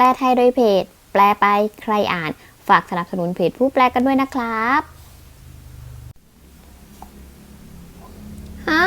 ลไทยโดยเพจ แปลไปใครอ่าน ฝากสนับสนุนเพจผู้แปลกันด้วยนะครับฮะ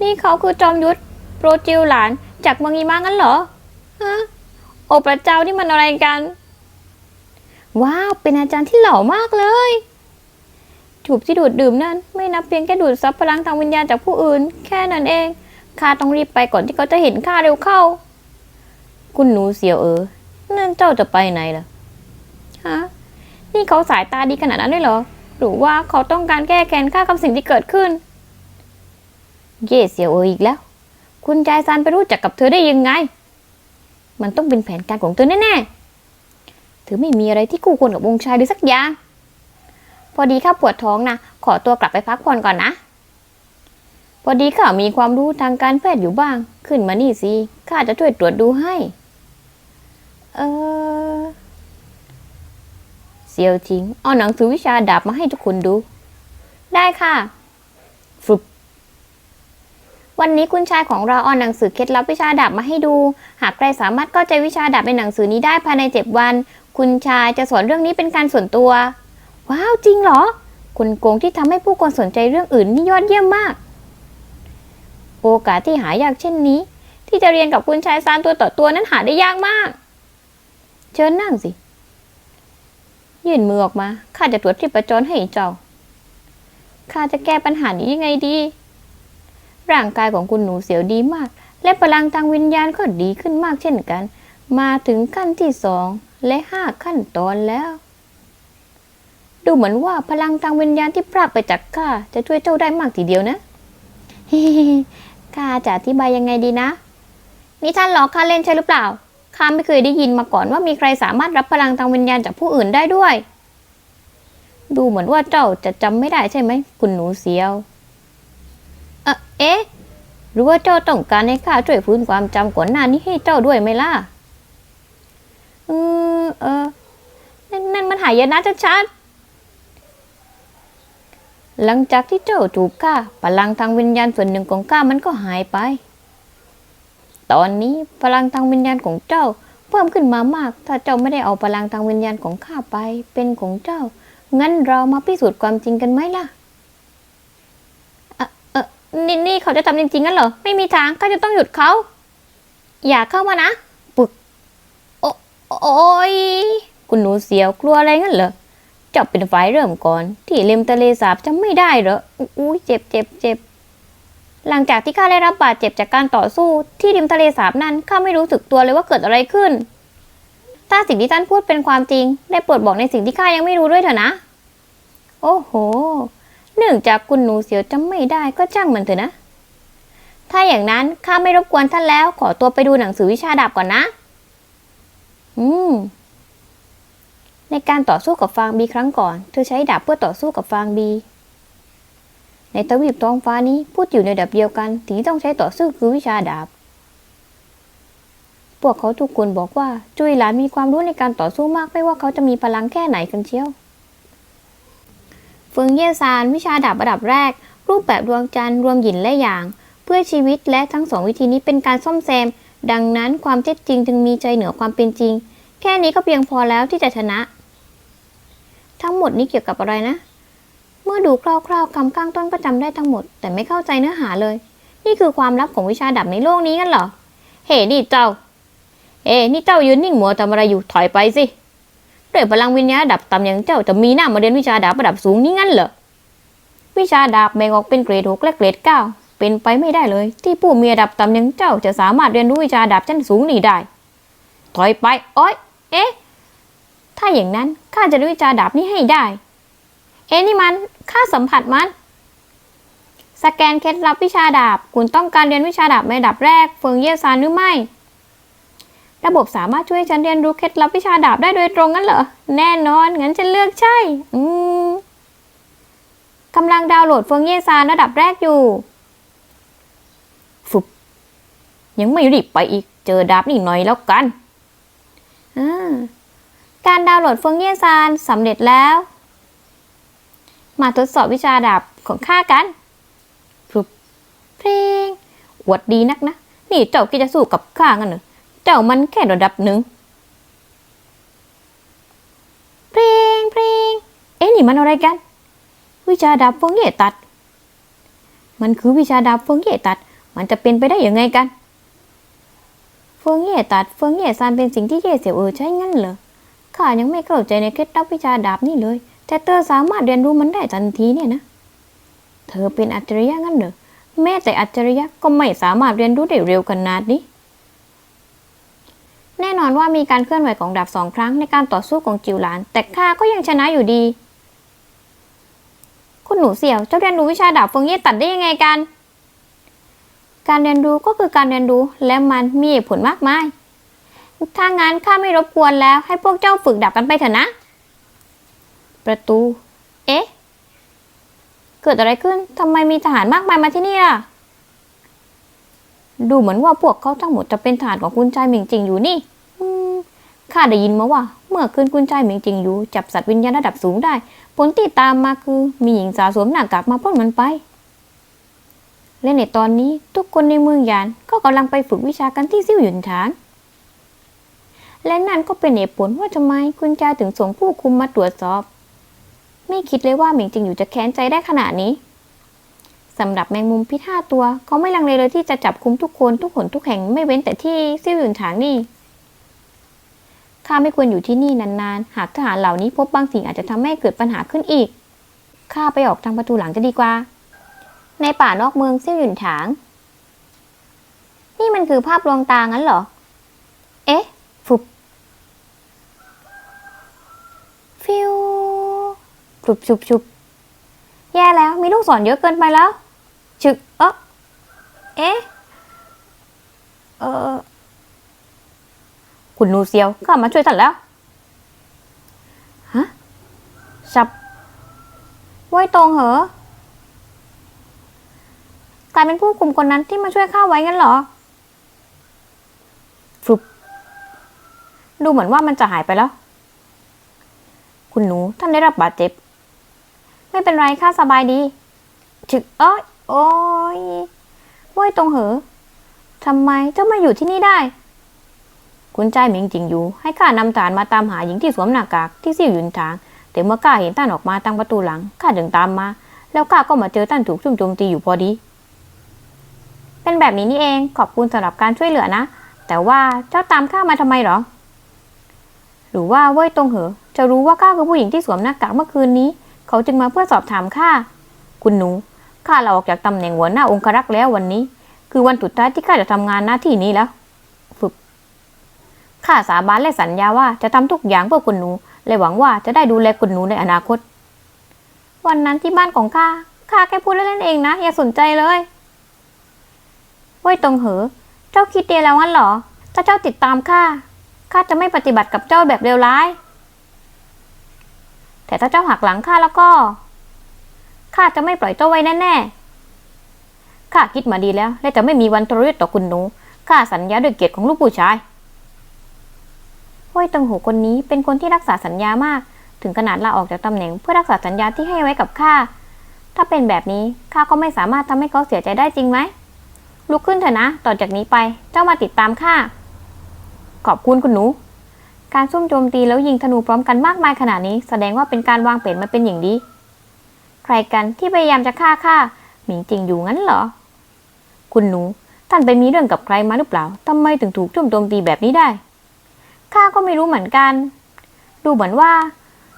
นี่เขาคือจอมยุทธโปรจิวหลานจากเมืองอีมางั้นเหรอฮะโอพระเจ้านี่มันอะไรกัน ว้าว เป็นอาจารย์ที่หล่อมากเลย จูบที่ดูดดื่มนั่น ไม่นับเพียงแค่ดูดซับพลังทางวิญญาณจากผู้อื่น แค่นั้นเองข้าต้องรีบไปก่อนที่เขาจะเห็นข้าเร็วเข้า คุณหนูเสียวเออ นั่นเจ้าจะไปไหนล่ะ ฮะ นี่เขาสายตาดีขนาดนั้นเลยเหรอ หรือว่าเขาต้องการแก้แค้นข้ากับสิ่งที่เกิดขึ้น เย่เสียวเอออีกแล้ว คุณจายซานไปรู้จักกับเธอได้ยังไง มันต้องเป็นแผนการของเธอแน่ๆ เธอไม่มีอะไรที่คู่ควรกับองค์ชายเลยสักอย่าง พอดีข้าปวดท้องนะ ขอตัวกลับไปพักผ่อนก่อนนะพอดีข้ามีความรู้ทางการแพทย์อยู่บ้าง ขึ้นมานี่สิ ข้าจะช่วยตรวจดูให้ เออเซียวทิงเอาหนังสือวิชาดาบมาให้ทุกคนดู ได้ค่ะฟึบวันนี้คุณชายของเราเอาหนังสือเคล็ดลับวิชาดาบมาให้ดู หากใครสามารถเข้าใจวิชาดาบในหนังสือนี้ได้ภายในเจ็ดวัน คุณชายจะสอนเรื่องนี้เป็นการส่วนตัว ว้าวจริงเหรอ คุณโกงที่ทำให้ผู้คนสนใจเรื่องอื่นนี่ยอดเยี่ยมมาก โอกาสที่หายากเช่นนี้ ที่จะเรียนกับคุณชายซานตัวต่อตัวนั้นหาได้ยากมาก ชิญนั่งสิ ยื่นมือออกมา ข้าจะตรวจที่ประจรให้เจ้า ข้าจะแก้ปัญหานี้ยังไงดี ร่างกายของคุณหนูเสียวดีมาก และพลังทางวิญญาณก็ดีขึ้นมากเช่นกัน มาถึงขั้นที่สองและห้าขั้นตอนแล้ว ดูเหมือนว่าพลังทางวิญญาณที่พรากไปจากข้าจะช่วยเจ้าได้มากทีเดียวนะข้าจะอธิบายยังไงดีนะ นี่ท่านหลอกข้าเล่นใช่หรือเปล่า ข้าไม่เคยได้ยินมาก่อนว่ามีใครสามารถรับพลังทางวิญญาณจากผู้อื่นได้ด้วย ดูเหมือนว่าเจ้าจะจำไม่ได้ใช่ไหม คุณหนูเสียว เอเอ๊ะ หรือว่าเจ้าต้องการให้ข้าช่วยฟื้นความจำก่อนหน้านี้ให้เจ้าด้วยไหมล่ะ เออเออ นั่นนั่นมันหายนะชัดหลังจากที่เจ้าถูกฆ่าพลังทางวิญญาณส่วนหนึ่งของข้ามันก็หายไป ตอนนี้พลังทางวิญญาณของเจ้า เพิ่มขึ้นมามาก ถ้าเจ้าไม่ได้เอาพลังทางวิญญาณของข้าไป เป็นของเจ้า งั้นเรามาพิสูจน์ความจริงกันไหมล่ะนี่นี่เขาจะทำจริงๆงั้นเหรอ ไม่มีทางข้าจะต้องหยุดเขา อย่าเข้ามานะปึก โอโอ้ยคุณหนูเสียวกลัวอะไรงั้นเหรอเจ้าเป็นฝ่ายเริ่มก่อน ที่เลมทะเลสาบจะไม่ได้เหรอ อุ้ยเจ็บเจ็บเจ็บ หลังจากที่ข้าได้รับบาดเจ็บจากการต่อสู้ ที่ริมทะเลสาบนั้นข้าไม่รู้สึกตัวเลยว่าเกิดอะไรขึ้น ถ้าสิ่งที่ท่านพูดเป็นความจริง ได้โปรดบอกในสิ่งที่ข้ายังไม่รู้ด้วยเถอะนะ โอ้โห เนื่องจากคุณหนูเสียวจำไม่ได้ก็ช่างมันเถอะนะ ถ้าอย่างนั้นข้าไม่รบกวนท่านแล้ว ขอตัวไปดูหนังสือวิชาดาบก่อนนะ อืม ในการต่อสู้กับฟางบีครั้งก่อน เธอใช้ดาบเพื่อต่อสู้กับฟางบี ในทวีปท้องฟ้านี้พูดอยู่ในระดับเดียวกันสิ่งที่ต้องใช้ต่อสู้คือวิชาดาบ พวกเขาทุกคนบอกว่าจุยหลานมีความรู้ในการต่อสู้มากไม่ว่าเขาจะมีพลังแค่ไหนกันเชียวเฟิงเย่ซานวิชาดาบระดับแรก รูปแบบดวงจันทร์รวมหยินและหยาง เพื่อชีวิตและทั้งสองวิธีนี้เป็นการซ่อมแซม ดังนั้นความเท็จจริงจึงมีใจเหนือความเป็นจริง แค่นี้ก็เพียงพอแล้วที่จะชนะ ทั้งหมดนี้เกี่ยวกับอะไรนะ มื่อดูคร่าวๆคำข้างต้นก็จำได้ทั้งหมด แต่ไม่เข้าใจเนื้อหาเลย นี่คือความลับของวิชาดาบในโลกนี้กันเหรอ เฮ้นี่เจ้า เอ้นี่เจ้ายืนนิ่งหมัวทำอะไรอยู่ถอยไปสิด้วยพลังวิญญาณดับต่ำอย่างเจ้าจะมีหน้ามาเรียนวิชาดาบระดับสูงนี่งั้นเหรอวิชาดาบแบ่งออกเป็นเกรดหกและเกรดเก้าเป็นไปไม่ได้เลย ที่ผู้มีระดับต่ำอย่างเจ้าจะสามารถเรียนรู้วิชาดาบชั้นสูงนี้ได้ ถอยไปโอ๊ยเอ๊ะถ้าอย่างนั้นข้าจะเรียนวิชาดาบนี้ให้ได้ เอ๊นี่มันข้าสัมผัสมัน สแกนเคล็ดลับวิชาดาบ คุณต้องการเรียนวิชาดาบในระดับแรก เฟิงเย่ซานหรือไม่ ระบบสามารถช่วยฉันเรียนรู้เคล็ดลับวิชาดาบได้โดยตรงงั้นเหรอ แน่นอน งั้นฉันเลือกใช่ อืมกำลังดาวน์โหลดเฟิงเย่ซานระดับแรกอยู่ฟุบยังไม่รีบไปอีก เจอดาบนี่หน่อยแล้วกัน อ่า การดาวน์โหลดเฟิงเย่ซานสำเร็จแล้ว มาทดสอบวิชาดาบของข้ากันฟุบเพลงอวดดีนักนะ นี่เจ้าคิจะสู้กับข้างั้นเหรอเจ้ามันแค่ระดับหนึ่งเพลงเพลงเอ๊ะนี่มันอะไรกัน วิชาดาบเฟิงเย่ตัด มันคือวิชาดาบเฟิงเย่ตัด มันจะเป็นไปได้ยังไงกันเฟิงเย่ตัดเฟิงเย่ซานเป็นสิ่งที่เย่เสี่ยวเออใช้งั้นเหรอข้ายังไม่เข้าใจในเคล็ดลับวิชาดาบนี่เลย แต่เธอสามารถเรียนรู้มันได้ทันทีเนี่ยนะ เธอเป็นอัจฉริยะงั้นเหรอ แม้แต่อัจฉริยะก็ไม่สามารถเรียนรู้ได้เร็วขนาดนี้ แน่นอนว่ามีการเคลื่อนไหวของดาบสองครั้งในการต่อสู้ของจิวหลาน แต่ข้าก็ยังชนะอยู่ดี คุณหนูเสี่ยว เจ้าเรียนรู้วิชาดาบเฟิงเย่ตัดได้ยังไงกัน การเรียนรู้ก็คือการเรียนรู้และมันมีผลมากมาย ถ้างั้นข้าไม่รบกวนแล้วให้พวกเจ้าฝึกดาบกันไปเถอะนะ ประตู เอ๊ะ เกิดอะไรขึ้นทำไมมีทหารมากมายมาที่นี่ล่ะ ดูเหมือนว่าพวกเขาทั้งหมดจะเป็นทหารของคุณชายเหมิงจิงอยู่นี่ข้าได้ยินมาว่า เมื่อคืนคุณชายเหมิงจิงอยู่ จับสัตว์วิญญาณระดับสูงได้ ผลที่ตามมาคือมีหญิงสาวสวมหน้ากากมาปล้นมันไป และในตอนนี้ทุกคนในเมืองยานก็กำลังไปฝึกวิชากันที่ซิ่วหยุนฐานและนั่นก็เป็นเหตุผลว่าทำไมคุณจายถึงส่งผู้คุมมาตรวจสอบ ไม่คิดเลยว่าหมิงจิงอยู่จะแค้นใจได้ขนาดนี้สำหรับแมงมุมพิษห้าตัวเขาไม่ลังเลเลยที่จะจับคุมทุกคนทุกหนทุกแห่งไม่เว้นแต่ที่ซิ่วหยุนถางนี่ข้าไม่ควรอยู่ที่นี่นานๆ หากทหารเหล่านี้พบบางสิ่งอาจจะทำให้เกิดปัญหาขึ้นอีก ข้าไปออกทางประตูหลังจะดีกว่า ในป่านอกเมืองซิ่วหยุนถาง นี่มันคือภาพลวงตางั้นเหรอ เอ๊ะ ฟุบฟิว ชุบชุบชุบแย่แล้ว มีลูกศรเยอะเกินไปแล้วชึก เอ๊ะเอ๊ะ เออ คุณนูเซียวข้ามาช่วยท่านแล้ว ฮะชับไว้ตรงเหรอกลายเป็นผู้คุมคนนั้นที่มาช่วยข้าไว้งั้นเหรอฟุบดูเหมือนว่ามันจะหายไปแล้ว คุณหนูท่านได้รับบาดเจ็บ ไม่เป็นไรข้าสบายดีฉึกเอ้ยโอ้ยว่ายตรงเหอทำไมเจ้ามาอยู่ที่นี่ได้ คุณใจายหมิงจริงอยู่ ให้ข้านำฐานมาตามหาหญิงที่สวมหน้ากากที่ซิ่วยุนทาง แต่เมื่อข้าเห็นท่านออกมาทางประตูหลังข้าจึงตามมา แล้วข้าก็มาเจอท่านถูกซุ่มโจมตีอยู่พอดี เป็นแบบนี้นี่เองขอบคุณสำหรับการช่วยเหลือนะ แต่ว่าเจ้าตามข้ามาทำไมหรอ หรือว่าเว่ยตรงเหอจะรู้ว่าข้าคือผู้หญิงที่สวมหน้ากากเมื่อคืนนี้ เขาจึงมาเพื่อสอบถามข้าคุณหนูข้าลาออกจากตำแหน่งหัวหน้าองครักษ์แล้ววันนี้ คือวันสุดท้ายที่ข้าจะทำงานหน้าที่นี้แล้วฝึกข้าสาบานและสัญญาว่าจะทำทุกอย่างเพื่อคุณหนู และหวังว่าจะได้ดูแลคุณหนูในอนาคต วันนั้นที่บ้านของข้าข้าแค่พูดเล่นๆเองนะ อย่าสนใจเลยเว้ยตรงเหอ เจ้าคิดเดียแล้วงั้นเหรอ ถ้าเจ้าติดตามข้าข้าจะไม่ปฏิบัติกับเจ้าแบบเลวร้าย แต่ถ้าเจ้าหักหลังข้าแล้วก็ ข้าจะไม่ปล่อยเจ้าไว้แน่ๆ ข้าคิดมาดีแล้ว และจะไม่มีวันทรยศต่อคุณหนู ข้าสัญญาด้วยเกียรติของลูกผู้ชายห้วยตังหูคนนี้เป็นคนที่รักษาสัญญามาก ถึงขนาดลาออกจากตำแหน่งเพื่อรักษาสัญญาที่ให้ไว้กับข้า ถ้าเป็นแบบนี้ข้าก็ไม่สามารถทำให้เขาเสียใจได้จริงไหม ลุกขึ้นเถอะนะ ต่อจากนี้ไป เจ้ามาติดตามข้า ขอบคุณคุณหนู การซุ่มโจมตีแล้วยิงธนูพร้อมกันมากมายขนาดนี้ แสดงว่าเป็นการวางแผนมาเป็นอย่างดี ใครกันที่พยายามจะฆ่าข้าหมิงจริงอยู่งั้นเหรอ คุณหนู ท่านไปมีเรื่องกับใครมาหรือเปล่าทำไมถึงถูกจุ่มโจมตีแบบนี้ได้ ข้าก็ไม่รู้เหมือนกัน ดูเหมือนว่า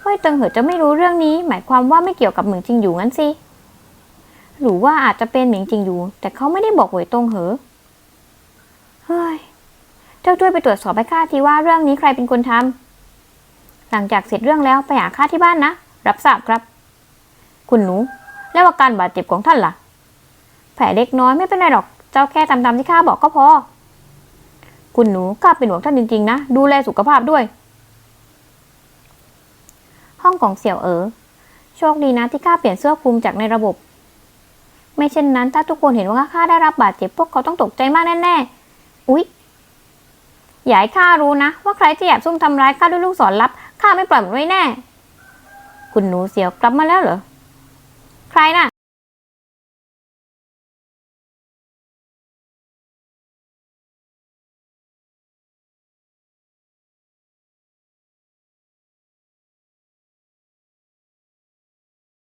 เฮ้ยเติงเหอจะไม่รู้เรื่องนี้ หมายความว่าไม่เกี่ยวกับหมิงจริงอยู่งั้นสิ หรือว่าอาจจะเป็นหมิงจริงอยู่ แต่เขาไม่ได้บอกหวยตรงเหอ เฮ้ย เจ้าช่วยไปตรวจสอบให้ข้าทีว่าเรื่องนี้ใครเป็นคนทำหลังจากเสร็จเรื่องแล้วไปหาข้าที่บ้านนะ รับทราบครับ คุณหนู แล้วอาการบาดเจ็บของท่านล่ะ แผลเล็กน้อยไม่เป็นไรหรอก เจ้าแค่ทำตามที่ข้าบอกก็พอ คุณหนูข้าเป็นห่วงท่านจริงๆนะ ดูแลสุขภาพด้วย ห้องของเสี่ยวเอ๋อ โชคดีนะที่ข้าเปลี่ยนเสื้อคลุมจากในระบบไม่เช่นนั้นถ้าทุกคนเห็นว่าข้าได้รับบาดเจ็บพวกเขาต้องตกใจมากแน่ๆ อุ๊ย อย่าให้ข้ารู้นะ ว่าใครจะแอบซุ่มทำร้ายข้าด้วยลูกศรลับข้าไม่ปล่อยมันไว้แน่ คุณหนูเสียวกลับมาแล้วเหรอ ใครน่ะ